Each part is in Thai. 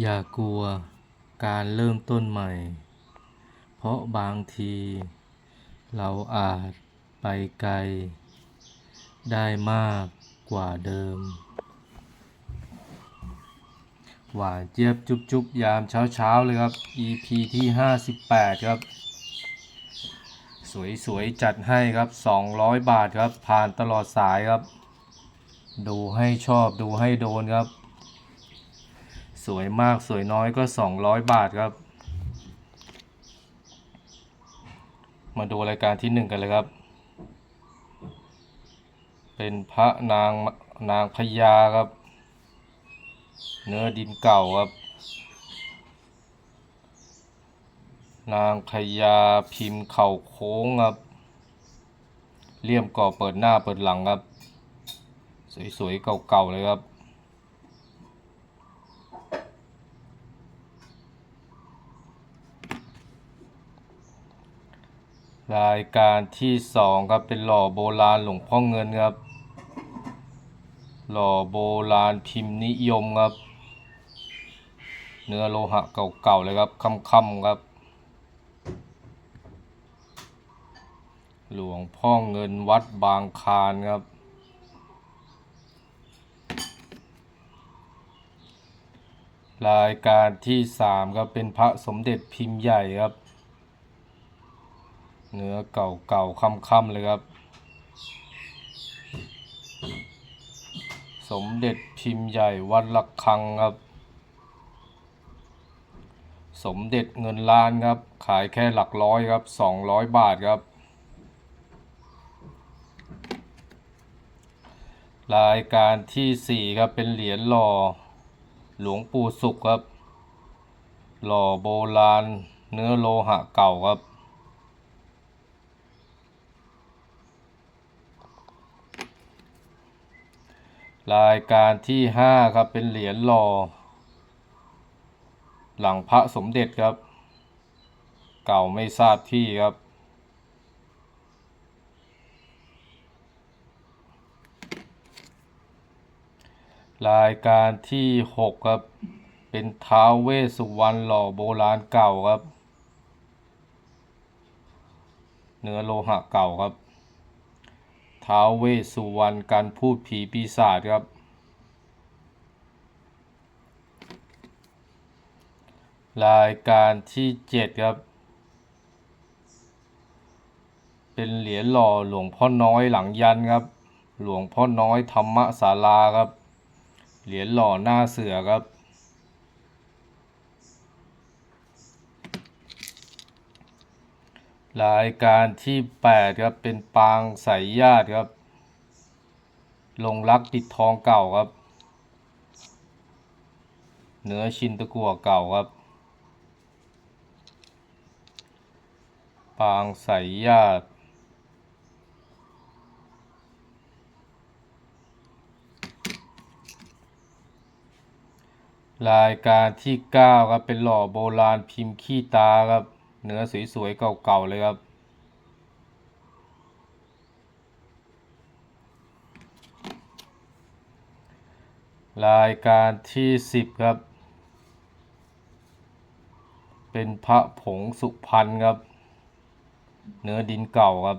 อย่ากลัวการเริ่มต้นใหม่ เพราะบางที เราอาจไปไกล ได้มากกว่าเดิม หวานเจี๊ยบจุ๊บจุบยามเช้าเช้าๆเลยครับ EP ที่ 58 ครับ สวยๆ จัดให้ครับ 200 บาทครับ ผ่านตลอดสายครับ ดูให้ชอบดูให้โดนครับ สวยมากสวยน้อยก็ 200 บาทครับ มาดูรายการที่หนึ่งกันเลยครับ เป็นพระนางนางพญาครับ เนื้อดินเก่าครับ นางพญาพิมพ์เข่าโค้งครับ เลี่ยมก่อเปิดหน้าเปิดหลังครับ สวยๆเก่าๆเลยครับ รายการที่สองครับเป็นหล่อโบราณหลวงพ่อเงินครับ หล่อโบราณพิมพ์นิยมครับ เนื้อโลหะเก่าๆเลยครับค่ำๆครับ หลวงพ่อเงินวัดบางคานครับรายการที่สามครับเป็นพระสมเด็จพิมพ์ใหญ่ครับ เนื้อเก่าเก่าค่ำค่ำๆเลยครับ สมเด็จพิมพ์ใหญ่วัดละคังครับ สมเด็จเงินล้านครับ ขายแค่หลักร้อยครับสองร้อยบาทครับ รายการที่สี่ครับเป็นเหรียญหล่อหลวงปู่สุขครับ หล่อโบราณเนื้อโลหะเก่าครับ รายการที่ห้าครับ เป็นเหรียญหล่อหลังพระสมเด็จครับ เก่าไม่ทราบที่ครับ รายการที่หกครับ เป็นท้าวเวสสุวรรณหล่อโบราณเก่าครับ เนื้อโลหะเก่าครับ ท้าวเวสสุวรรณการพูดผีปีศาจครับ รายการที่เจ็ดครับ เป็นเหรียญหล่อหลวงพ่อน้อยหลังยันครับ หลวงพ่อน้อยธรรมศาลาครับ เหรียญหล่อหน้าเสือครับ รายการที่แปดครับ เป็นปางสายญาติครับ ลงรักปิดทองเก่าครับ เนื้อชินตะกั่วเก่าครับ ปางสายญาติ รายการที่เก้าครับ เป็นหล่อโบราณพิมพ์ขี้ตาครับ เนื้อสวยๆเก่าๆเลยครับ รายการที่สิบครับ เป็นพระผงสุพรรณครับ เนื้อดินเก่าครับ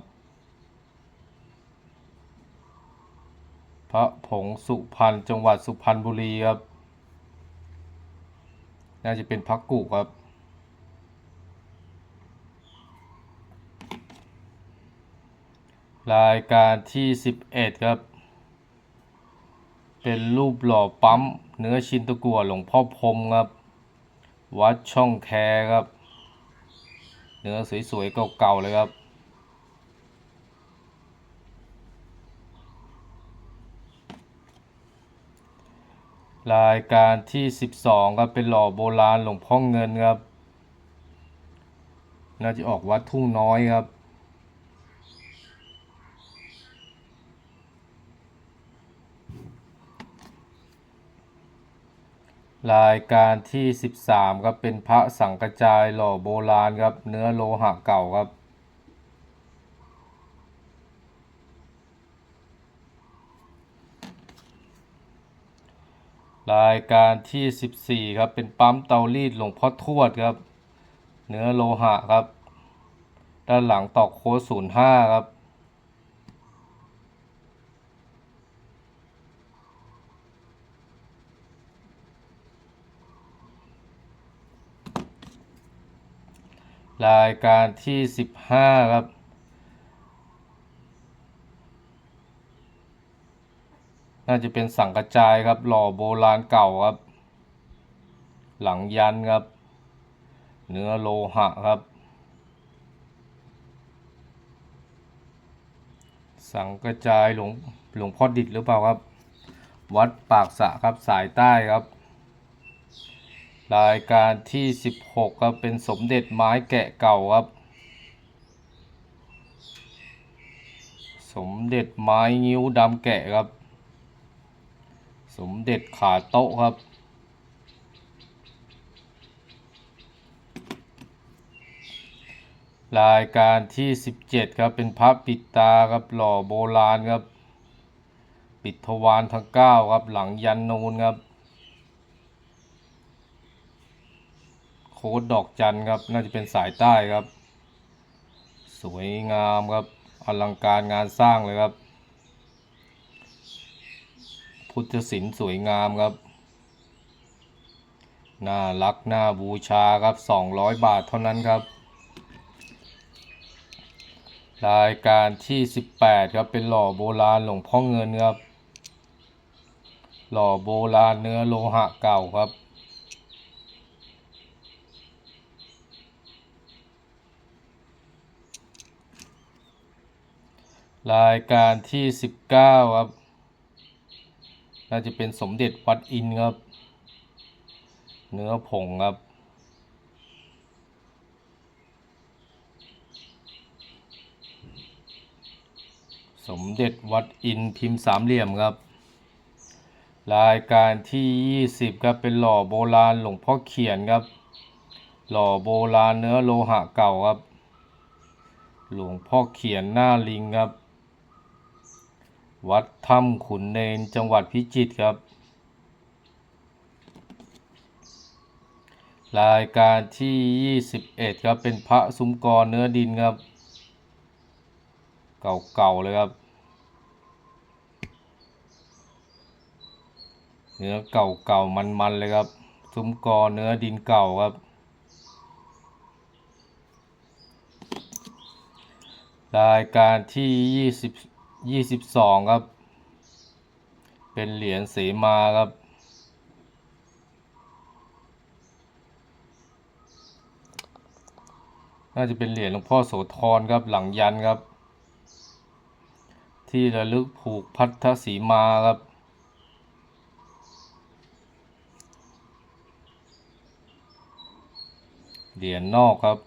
พระผงสุพรรณจังหวัดสุพรรณบุรีครับ น่าจะเป็นพักกุครับ รายการที่สิบเอ็ดครับ เป็นรูปหล่อปั๊ม เนื้อชินตะกั่วหลวงพ่อพรมครับ วัดช่องแคครับ เนื้อสวยๆเก่าๆเลยครับ รายการที่สิบสองครับ เป็นหล่อโบราณหลวงพ่อเงินครับ น่าจะออกวัดทุ่งน้อยครับ รายการที่สิบสามครับเป็นพระสังกระจายหล่อโบราณครับ เนื้อโลหะเก่าครับรรายการที่ 14ครับเป็นปั๊มเตารีดหลวงพ่อทวดครับ เนื้อโลหะครับ ด้านหลังตอกโค้ด05 ครับ รายการที่ 15 ครับ น่าจะเป็นสังกระจายครับ หล่อโบราณเก่าครับ หลังยันครับ เนื้อโลหะครับ สังกระจายหลวงหลวงพ่อดิดหรือเปล่าครับ วัดปากสะครับสายใต้ครับ รายการที่ 16 ครับ เป็นสมเด็จไม้แกะเก่าครับ สมเด็จไม้งิ้วดำแกะครับ สมเด็จขาโต๊ะครับ รายการที่ 17 ครับ เป็นพระปิดตาครับหล่อโบราณครับ ปิดทวารทั้ง9ครับ หลังยันนูนครับ ค้ดดอกจันครับ น่าจะเป็นสายใต้ครับ สวยงามครับอลังการงานสร้างเลยครับ พุทธศิลป์สวยงามครับ น่ารักน่าบูชาครับ 200 บาทเท่านั้นครับ รายการที่ 18 ครับเป็นหล่อโบราณหลวงพ่อเงินครับ หล่อโบราณเนื้อโลหะเก่าครับ รายการที่ 19 ครับ น่าจะเป็นสมเด็จวัดอินครับ เนื้อผงครับ สมเด็จวัดอินทร์พิมพ์สามเหลี่ยมครับ รายการที่ 20 ครับ เป็นหล่อโบราณหลวงพ่อเขียนครับ หล่อโบราณเนื้อโลหะเก่าครับ หลวงพ่อเขียนหน้าลิงครับ วัดถ้ำขุนเนนจังหวัดพิจิตรครับ รายการที่ 21 ครับ เป็นพระซุ้มกรเนื้อดินครับ เก่าๆเลยครับ เนื้อเก่าๆมันๆเลยครับ ซุ้มกรเนื้อดินเก่าครับรายการที่ 20 22ครับ เป็นเหรียญเสมาครับน่าจะเป็นเหรียญหลวงพ่อโสธรครับหลังยันครับ ที่ระลึกผูกพัทธสีมาครับ เหรียญนอกครับ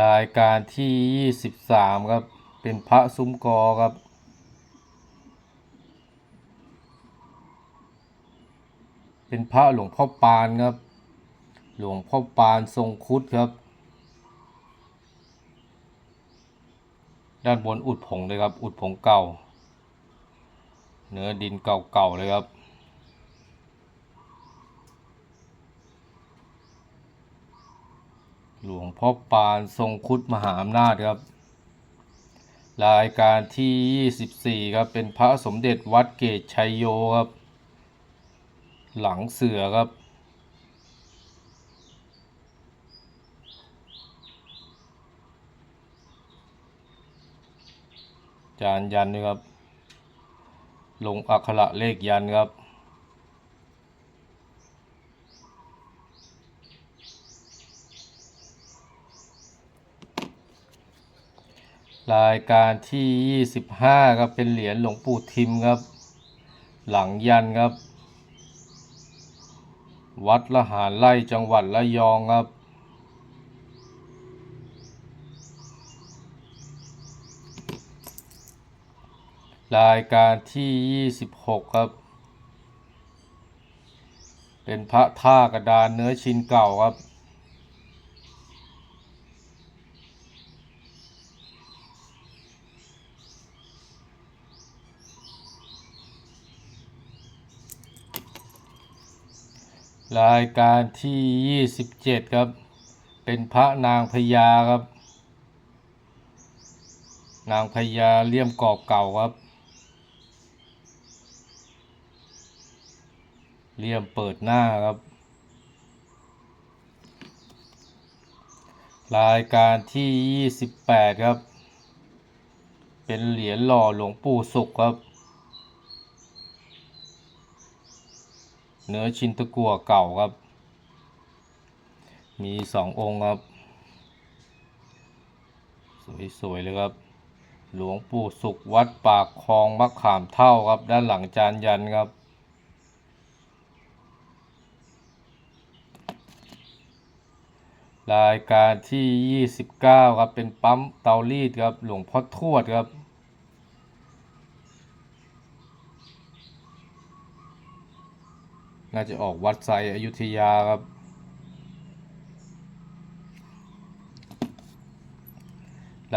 รายการที่23ครับ เป็นพระซุ้มกอครับ เป็นพระหลวงพ่อปานครับ หลวงพ่อปานทรงคุดครับ ด้านบนอุดผงเลยครับ อุดผงเก่า เนื้อดินเก่าๆเลยครับ หลวงพ่อปานทรงคุดมหาอำนาจครับ รายการที่ 24 ครับ เป็นพระสมเด็จวัดเกตชัยโยครับ หลังเสือครับ จานยันนี่ครับ ลงอักขระเลขยันครับ รายการที่ 25ครับเป็นเหรียญหลวงปู่ทิมครับ หลังยันครับ วัดละหารไร่จังหวัดระยองครับ รายการที่ 26 ครับ เป็นพระท่ากระดานเนื้อชิ้นเก่าครับ รายการที่ 27 ครับ เป็นพระนางพญาครับ นางพญาเลี่ยมกรอบเก่าครับ เลี่ยมเปิดหน้าครับ รายการที่ 28 ครับ เป็นเหรียญหล่อหลวงปู่สุขครับ เนื้อชินตะกัวเก่าครับ มีสององค์ครับ สวยๆเลยครับ หลวงปู่สุขวัดปากคลองมะขามเท่าครับ ด้านหลังจานยันครับรายการที่ 29 ครับ เป็นปั๊มเตารีดครับ หลวงพ่อทวดครับ น่าจะออกวัดไซอยุธยาครับ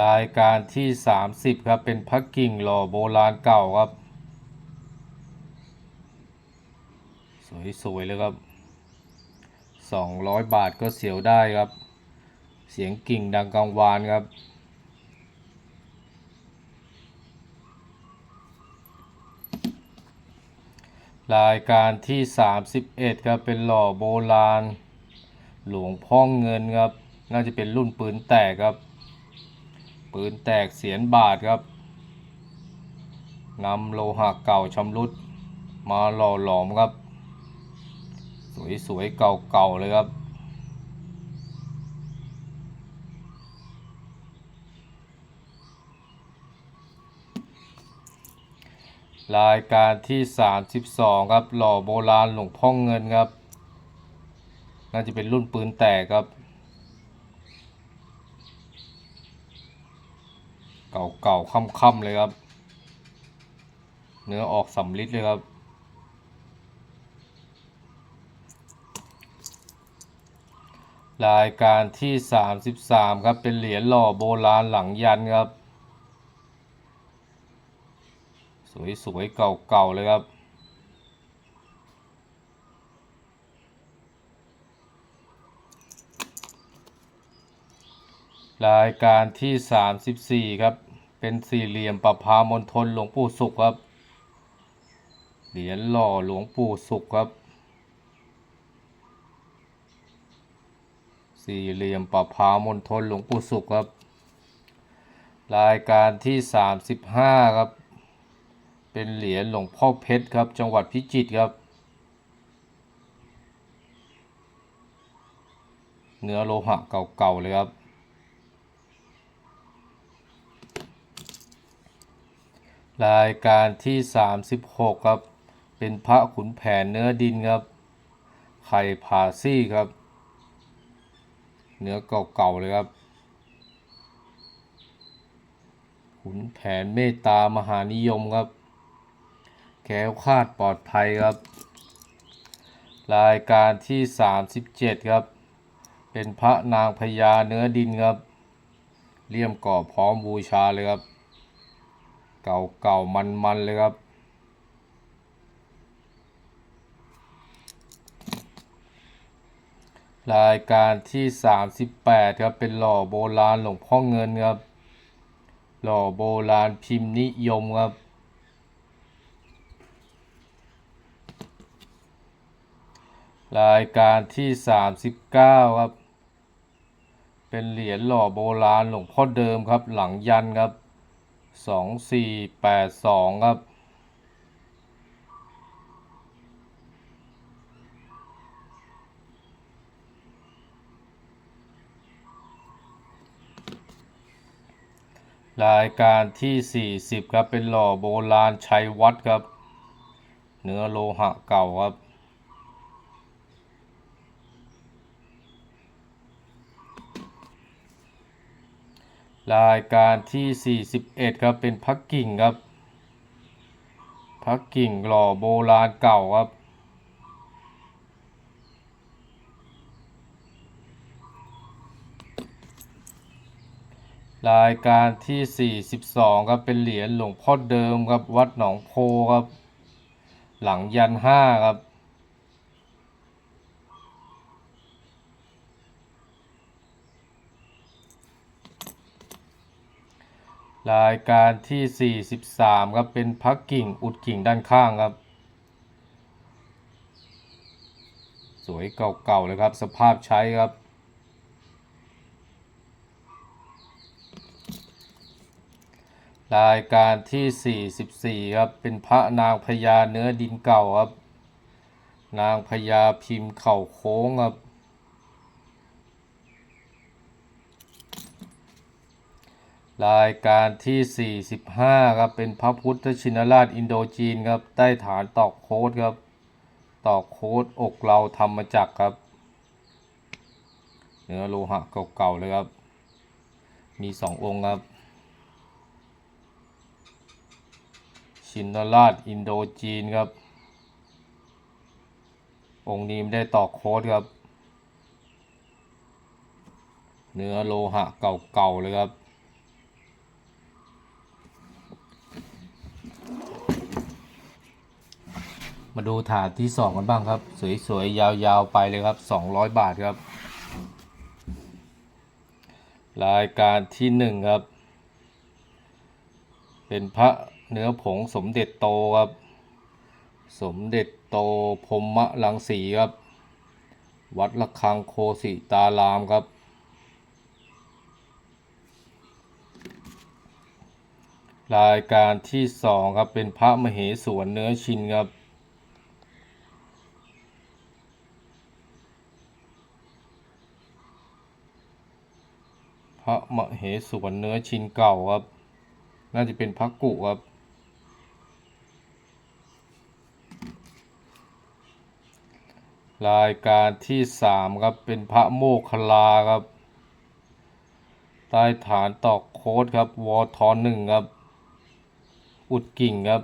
รายการที่ 30 ครับ เป็นพักกิ่งหล่อโบราณเก่าครับ สวยๆเลยครับ 200 บาทก็เสียวได้ครับ เสียงกิ่งดังกังวานครับ รายการที่ 31ครับเป็นหล่อโบราณ หลวงพ่อเงินครับ น่าจะเป็นรุ่นปืนแตกครับ ปืนแตกเสียนบาทครับนำโลหะเก่าชำรุด มาหล่อหลอมครับ สวยๆเก่าๆเลยครับ รายการที่ 32 ครับ หล่อโบราณหลวงพ่อเงินครับ น่าจะเป็นรุ่นปืนแตกครับ เก่าๆค่ำๆเลยครับ เนื้อออกสำลิดเลยครับ รายการที่ 33 ครับ เป็นเหรียญหล่อโบราณหลังยันครับ สวยๆ เก่าๆ เลยครับ รายการที่ 34 ครับ เป็นสี่เหลี่ยมประพามณฑลหลวงปู่สุขครับ เหรียญหล่อหลวงปู่สุขครับ สี่เหลี่ยมประพามณฑลหลวงปู่สุขครับ รายการที่ 35 ครับ เป็นเหรียญหลวงพ่อเพชรครับ จังหวัดพิจิตรครับ เนื้อโลหะเก่าๆเลยครับ รายการที่ 36 ครับ เป็นพระขุนแผนเนื้อดินครับ ไข่ผาซี่ครับ เนื้อเก่าๆเลยครับขุนแผนเมตตามหานิยมครับ แก้วคาดปลอดภัยครับ รายการที่ 37 ครับ เป็นพระนางพญาเนื้อดินครับเลี่ยมก่อพร้อมบูชาเลยครับ เก่าเก่ามันมันๆเลยครับ รายการที่ 38 ครับ เป็นหล่อโบราณหลวงพ่อเงินครับ หล่อโบราณพิมพ์นิยมครับ รายการที่ 39 ครับ เป็นเหรียญหล่อโบราณหลวงพ่อเดิมครับ หลังยันครับ 2482 ครับรายการที่ 40 ครับ เป็นหล่อโบราณชัยวัดครับ เนื้อโลหะเก่าครับ รายการที่ 41 ครับ เป็นพักกิ่งครับพักกิ่งหล่อโบราณเก่าครับ รายการที่ 42 ครับ เป็นเหรียญหลวงพ่อเดิมครับ วัดหนองโพครับ หลังยันห้าครับ รายการที่ 43 ครับ เป็นพักกิ่งอุดกิ่งด้านข้างครับ สวยเก่าๆเลยครับ สภาพใช้ครับ รายการที่ 44 ครับ เป็นพระนางพญาเนื้อดินเก่าครับ นางพญาพิมพ์เข่าโค้งครับ รายการที่ 45 ครับ เป็นพระพุทธชินราชอินโดจีนครับ ใต้ฐานตอกโค้ดครับ ตอกโค้ดอกเราทำมาจากครับ เนื้อโลหะเก่าๆเลยครับ มีสององค์ครับ ชินราชอินโดจีนครับ องค์นี้ไม่ได้ตอกโค้ดครับ เนื้อโลหะเก่าๆเลยครับ มาดูถาดที่สองกันบ้างครับ สวยๆ ยาวๆ ไปเลยครับ 200 บาทครับ รายการที่หนึ่งครับ เป็นพระเนื้อผงสมเด็จโตครับ สมเด็จโตพรหมลังสีครับ วัดระฆังโคสิตารามครับ รายการที่สองครับ เป็นพระมเหสวนเนื้อชินครับ พระมเหสวนเนื้อชิ้นเก่าครับ น่าจะเป็นพระกุครับ รายการที่สามครับเป็นพระโมคคลลาครับ ใต้ฐานตอกโค้ดครับ วอทอนหนึ่งครับ อุดกิ่งครับ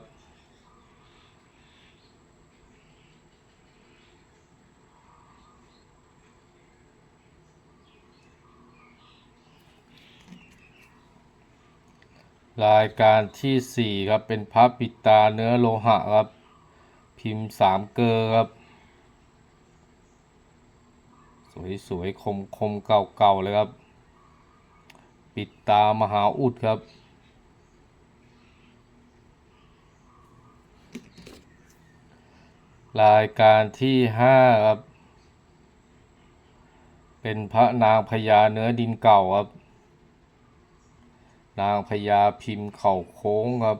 รายการที่สี่ครับเป็นพระปิดตาเนื้อโลหะครับ พิมพ์สามเกลอครับ สวยๆ คมๆ เก่าๆ เลยครับ ปิดตามหาอุดครับรายการที่ห้าครับ เป็นพระนางพญาเนื้อดินเก่าครับ นางพญาพิมพ์เข่าโค้งครับ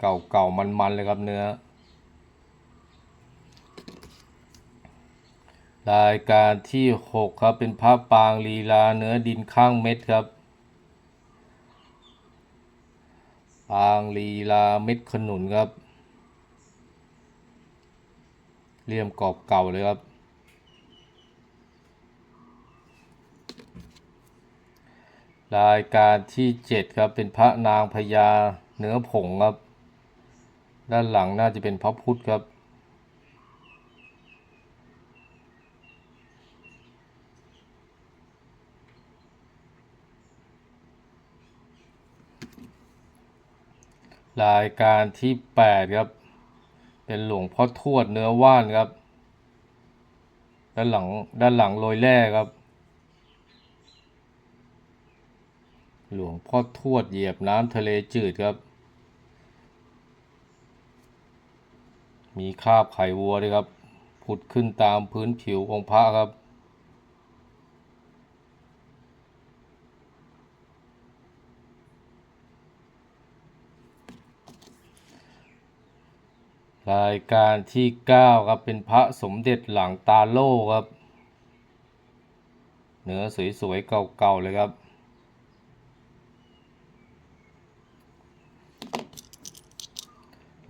เก่าเก่ามันมันๆเลยครับเนื้อ รายการที่หกครับเป็นพระปางลีลาเนื้อดินข้างเม็ดครับ ปางลีลาเม็ดขนุนครับเลี่ยมกรอบเก่าเลยครับ รายการที่เจ็ดครับ เป็นพระนางพญาเนื้อผงครับ ด้านหลังน่าจะเป็นพระพุทธครับ รายการที่แปดครับ เป็นหลวงพ่อทวดเนื้อว่านครับ ด้านหลังด้านหลังโรยแร่ครับ หลวงพ่อทวดเหยียบน้ำทะเลจืดครับ มีคาบไขวัวด้วยครับ ผุดขึ้นตามพื้นผิวองค์พระครับ รายการที่เก้าครับ เป็นพระสมเด็จหลังตาโล่ครับ เนื้อสวยๆเก่าๆเลยครับ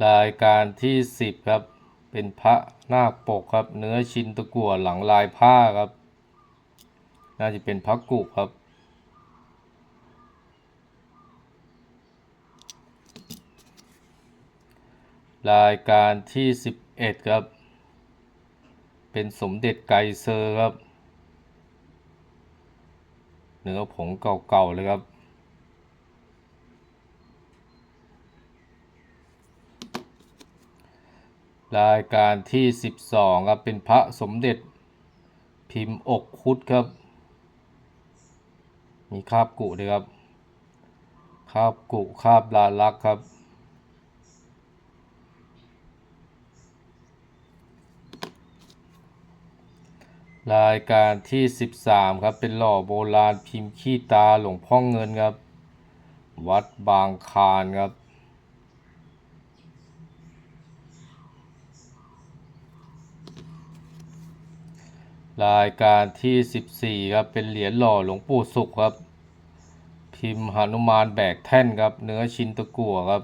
รายการที่สิบครับ เป็นพระนาคปกครับ เนื้อชินตะกั่วหลังลายผ้าครับ น่าจะเป็นพระกุครับ รายการที่สิบเอ็ดครับ เป็นสมเด็จไกเซอร์ครับ เนื้อผงเก่าๆเลยครับ รายการที่สิบสองครับเป็นพระสมเด็จพิมพ์อกคุดครับ มีคาบกุด้วยครับ คาบกุคาบลาลักครับ รายการที่ 13 ครับเป็นหล่อโบราณพิมพ์ขี้ตาหลวงพ่อเงินครับ วัดบางคานครับ รายการที่ 14ครับเป็นเหรียญหล่อหลวงปู่สุขครับ พิมพ์หนุมานแบกแท่นครับ เนื้อชิ้นตะกั่วครับ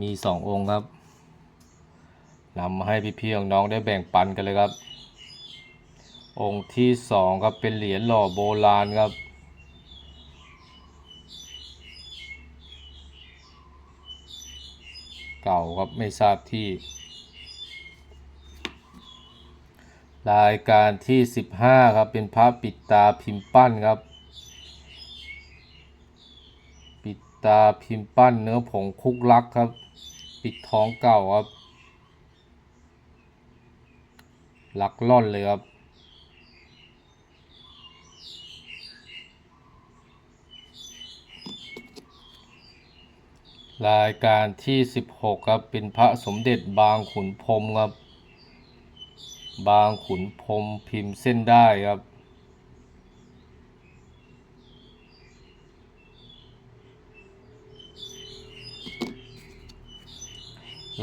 มีสององค์ครับนำมาให้พี่ๆน้องได้แบ่งปันกันเลยครับ องค์ที่สองครับเป็นเหรียญหล่อโบราณครับเก่าครับไม่ทราบที่ รายการที่ 15 ครับ เป็นพระปิดตาพิมพ์ปั้นครับ ปิดตาพิมพ์ปั้นเนื้อผงคุกลักครับ ปิดท้องเก่าครับลักล่อนเลยครับ รายการที่ 16 ครับ เป็นพระสมเด็จบางขุนพรมครับ บางขุนพรมพิมพ์เส้นได้ครับ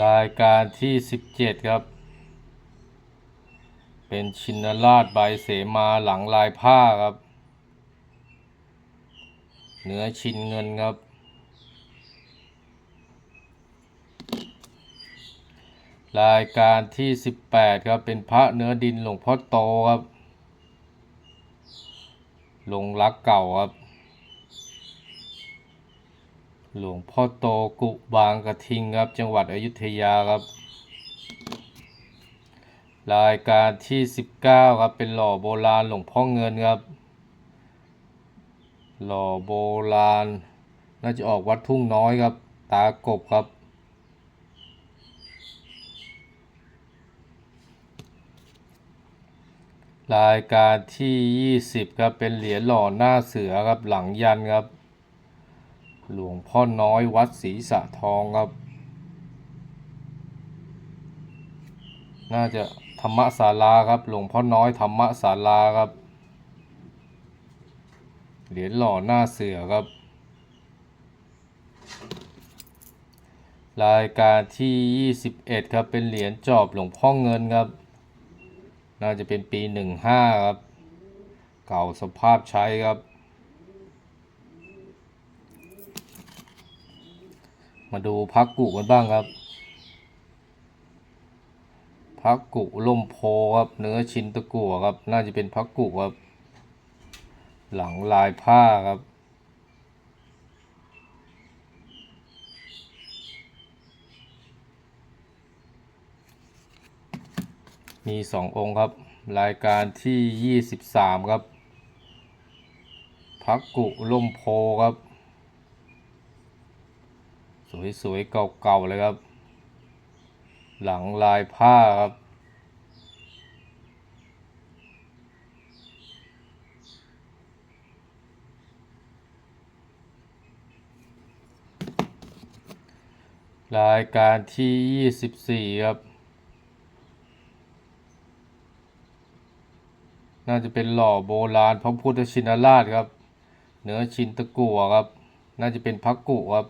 รายการที่ 17 ครับ เป็นชินราชใบเสมาหลังลายผ้าครับ เนื้อชินเงินครับ รายการที่ 18 ครับ เป็นพระเนื้อดินหลวงพ่อโตครับหลงรักเก่าครับ หลวงพ่อโตกุบางกระทิงครับ จังหวัดอยุธยาครับ รายการที่ 19 ครับ เป็นหล่อโบราณหลวงพ่อเงินครับ หล่อโบราณ น่าจะออกวัดทุ่งน้อยครับ ตากบครับ รายการที่ 20ครับเป็นเหรียญหล่อหน้าเสือครับหลังยันครับ หลวงพ่อน้อยวัดศรีสะทองครับ น่าจะธรรมศาลาครับ หลวงพ่อน้อยธรรมศาลาครับ เหรียญหล่อหน้าเสือครับ รายการที่ 21 ครับเป็นเหรียญจอบหลวงพ่อเงินครับ น่าจะเป็นปี15ครับ เก่าสภาพใช้ครับ มาดูพักกุกันบ้างครับ พักกุล่มโพครับ เนื้อชิ้นตะกั่วครับ น่าจะเป็นพักกุครับ หลังลายผ้าครับ มีสององค์ครับ รายการที่ยี่สิบสามครับ พักกุล่มโพครับ สวยๆ เก่าๆ เลยครับ หลังลายผ้าครับรายการที่ยี่สิบสี่ครับ น่าจะเป็นหล่อโบราณพระพุทธชินราชครับ เนื้อชินตะกั่วครับ น่าจะเป็นพักกุครับ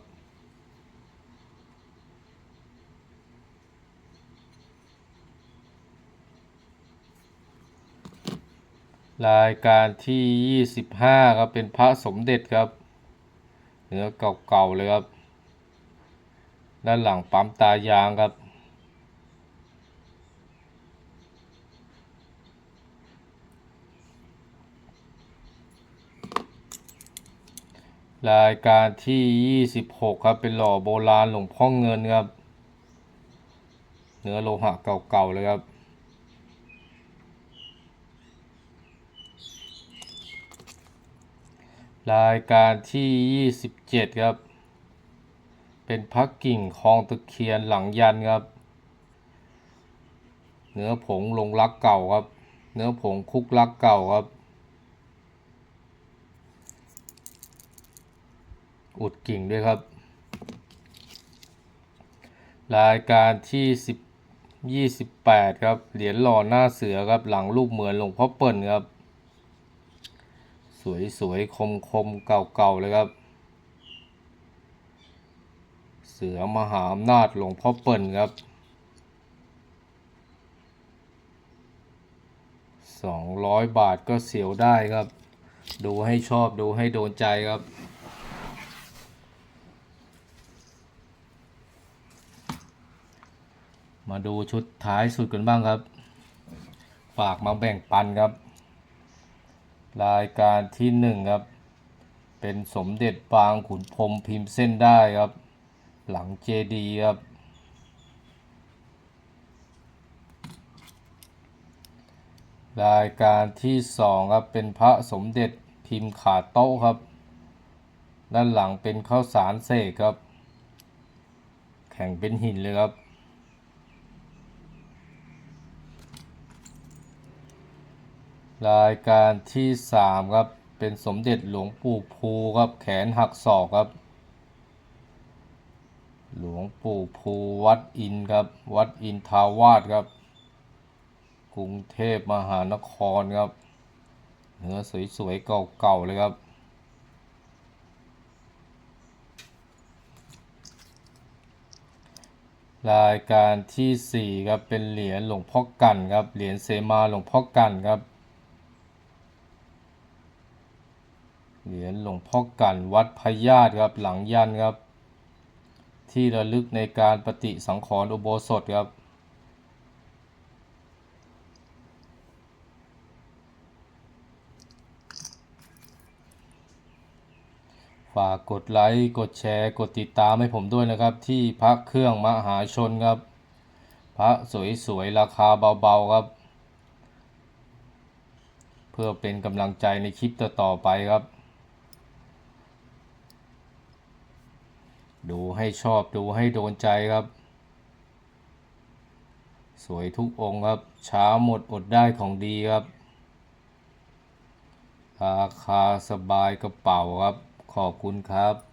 รายการที่ 25 ครับเป็นพระสมเด็จครับเนื้อเก่าๆเลยครับ ด้านหลังปั๊มตายางครับ รายการที่ 26 ครับ เป็นหล่อโบราณหลวงพ่อเงินครับ เนื้อโลหะเก่าๆเลยครับ รายการที่ 27 ครับ เป็นพักกิ่งคลองตะเคียนหลังยันครับ เนื้อผงลงรักเก่าครับ เนื้อผงคุกรักเก่าครับ อุดกิ่งด้วยครับ รายการที่สิบยี่สิบแปดครับ เหรียญหล่อหน้าเสือครับ หลังรูปเหมือนหลวงพ่อเปิ่นครับ สวยสวยคมคมเก่าๆ เลยครับ เสือมหาอำนาจหลวงพ่อเปิ่นครับสองร้อยบาทก็เสียวได้ครับ ดูให้ชอบดูให้โดนใจครับ มาดูชุดท้ายสุดกันบ้างครับ ฝากมาแบ่งปันครับ รายการที่หนึ่งครับ เป็นสมเด็จปางขุนพรมพิมพ์เส้นได้ครับ หลังเจดีครับ รายการที่สองครับ เป็นพระสมเด็จพิมพ์ขาโต๊ะครับ ด้านหลังเป็นข้าวสารเสกครับ แข็งเป็นหินเลยครับ รายการที่สามครับ เป็นสมเด็จหลวงปู่ภูครับ แขนหักศอกครับ หลวงปู่ภูวัดอินครับ วัดอินทาวาสครับ กรุงเทพมหานครครับ เนื้อสวยๆเก่าๆเลยครับรายการที่สี่ครับ เป็นเหรียญหลวงพ่อกันครับ เหรียญเสมาหลวงพ่อกันครับ เหรียญหลวงพ่อกันวัดพญาตครับหลังยันครับ ที่ระลึกในการปฏิสังขรณ์อุโบสถครับฝากกดไลค์กดแชร์กดติดตามให้ผมด้วยนะครับ ที่พระเครื่องมหาชนครับ พระสวยๆราคาเบาๆครับ เพื่อเป็นกำลังใจในคลิปต่อๆไปครับ ดูให้ชอบดูให้โดนใจครับ สวยทุกองค์ครับช้าหมดอดได้ของดีครับ ราคาสบายกระเป๋าครับ ขอบคุณครับ